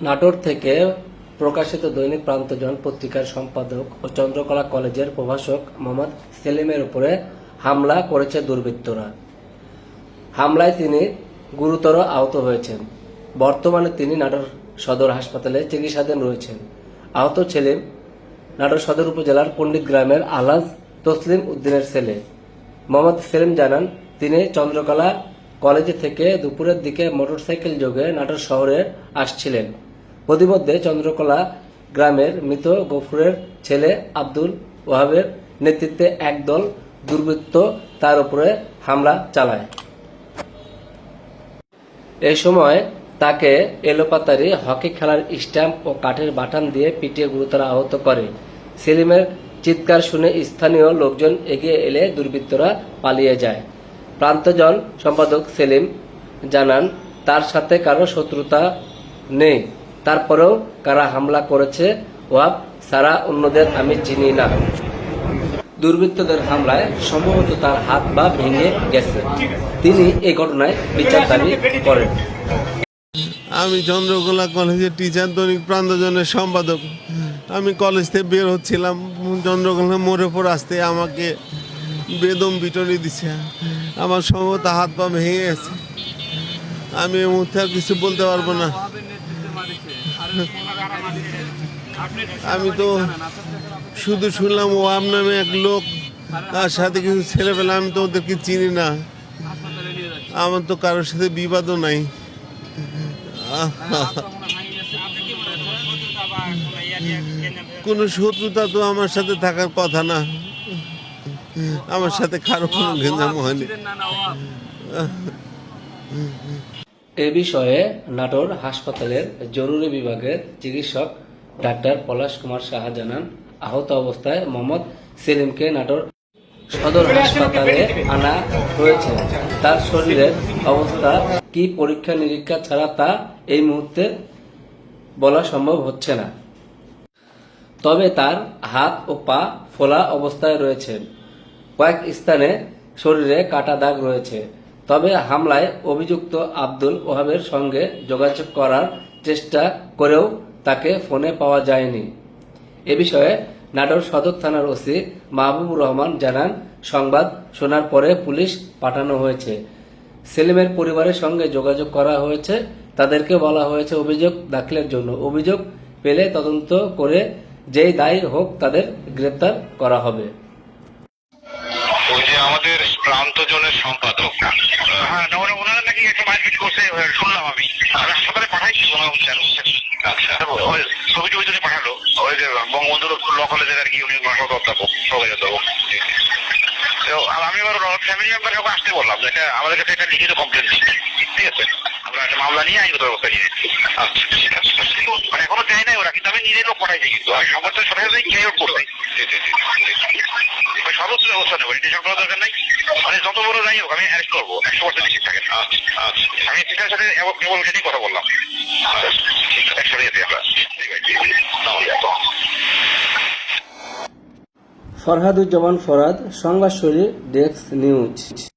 নাটোর থেকে প্রকাশিত দৈনিক প্রান্তজন পত্রিকার সম্পাদক ও চন্দ্রকলা কলেজের প্রভাষক মোহাম্মদ সেলিমের উপরে হামলা করেছে দুর্বৃত্তরা। হামলায় তিনি গুরুতর আহত হয়েছেন। বর্তমানে তিনি নাটোর সদর হাসপাতালে চিকিৎসাধীন রয়েছেন। আহত ছেলে নাটোর সদর উপজেলার পণ্ডিত গ্রামের আলাজ তসলিম উদ্দিনের ছেলে। মোহাম্মদ সেলিম জানান, তিনি চন্দ্রকলা কলেজ থেকে দুপুরের দিকে মোটরসাইকেল যোগে নাটোর শহরে আসছিলেন। প্রতিমধ্যে চন্দ্রকলা গ্রামের মৃত গফুরের ছেলে আব্দুল ওয়াহাবের নেতৃত্বে একদল দুর্বৃত্ত তার উপরে হামলা চালায়। এই সময় তাকে এলোপাতারি হকি খেলার স্ট্যাম্প ও কাঠের বাটাম দিয়ে পিটিয়ে গুরুতর আহত করে। সেলিমের চিৎকার শুনে স্থানীয় লোকজন এগিয়ে এলে দুর্বৃত্তরা পালিয়ে যায়। প্রান্তজন সম্পাদক সেলিম জানান, তার সাথে কারও শত্রুতা নেই। তারপরেও কারা হামলা করেছে, ওয়াব, সারা অন্যদের আমি চিনি না। দুর্বৃত্তদের হামলায় সম্ভবত তার হাত বা ভেঙে গেছে। তিনি এই ঘটনায় বিচার দাবি করেন। আমি চন্দ্রকোলা কলেজের টিচার দৈনিক প্রান্তজনের সম্পাদক। আমি কলেজ থেকে বের হচ্ছিলাম। চন্দ্রকোলা মোড়ে পর আসতে আমাকে বেদম বিটনি দিছে। আমার সম্ভবত হাত পা ভেঙে গেছে। আমি এই মুহূর্তে আর কিছু বলতে পারব না। আমি তো শুধু শুনলাম ও আম নামে এক লোক, তার সাথে কিছু ছেলে পেলে আমি তো ওদেরকে চিনি না। আমার তো কারোর সাথে বিবাদও নাই। কোনো শত্রুতা তো আমার সাথে থাকার কথা না। আমার সাথে কারও কোনো ঘেঞ্জাম হয়নি। এ বিষয়ে নাটোর হাসপাতালের জরুরি বিভাগের চিকিৎসক ডাক্তার পলাশ কুমার সাহা জানান আহত অবস্থায় মোহাম্মদ সেলিমকে নাটোর সদর হাসপাতালে আনা হয়েছে। তার শরীরের অবস্থা কি পরীক্ষা নিরীক্ষা ছাড়া তা এই মুহূর্তে বলা সম্ভব হচ্ছে না। তবে তার হাত ও পা ফোলা অবস্থায় রয়েছে। কয়েক স্থানে শরীরে কাটা দাগ রয়েছে। তবে হামলায় অভিযুক্ত আব্দুল ওহাবের সঙ্গে যোগাযোগ করার চেষ্টা করেও তাকে ফোনে পাওয়া যায়নি। এ বিষয়ে নাটোর সদর থানার ওসি মাহবুবুর রহমান জানান, সংবাদ শোনার পরে পুলিশ পাঠানো হয়েছে। সেলিমের পরিবারের সঙ্গে যোগাযোগ করা হয়েছে। তাদেরকে বলা হয়েছে অভিযোগ দাখিলের জন্য। অভিযোগ পেলে তদন্ত করে যেই দায়ী হোক তাদের গ্রেপ্তার করা হবে। ওই যে আমাদের প্রান্তজনের সম্পাদক। হ্যাঁ ওনারা নাকি একটা মারপিট করছে শুনলাম আমি। আর হাসপাতালে পাঠাইছি বুঝছেন বুঝছেন আচ্ছা ছবি টবি যদি পাঠালো। ওই যে বঙ্গবন্ধু ল কলেজের আর কি উনি অধ্যাপক সবাই আমি এবার ফ্যামিলি মেম্বার কাউকে আসতে বললাম যে এটা আমাদের কাছে একটা লিখিত কমপ্লেন ঠিক আছে? আমরা একটা মামলা নিয়ে আইনগত ব্যবস্থা নিয়ে আচ্ছা ঠিক আছে। মানে এখনও চাই নাই ওরা কিন্তু আমি নিজের লোক পাঠাইছি কিন্তু। আমি জি জি জি। এবার সর্বোচ্চ ব্যবস্থা নেব ডিটেশন করার দরকার নাই। মানে যত বড় যাই হোক আমি অ্যারেস্ট করব একশো পার্সেন্ট নিশ্চিত থাকেন আচ্ছা আচ্ছা। আমি সেটার সাথে এব- কেবল সেটাই কথা বললাম। আচ্ছা, ঠিক আছে। আমরা। ফরহাদুজ্জামান ফরহাদ সংবাদ শরীর ডেস্ক নিউজ।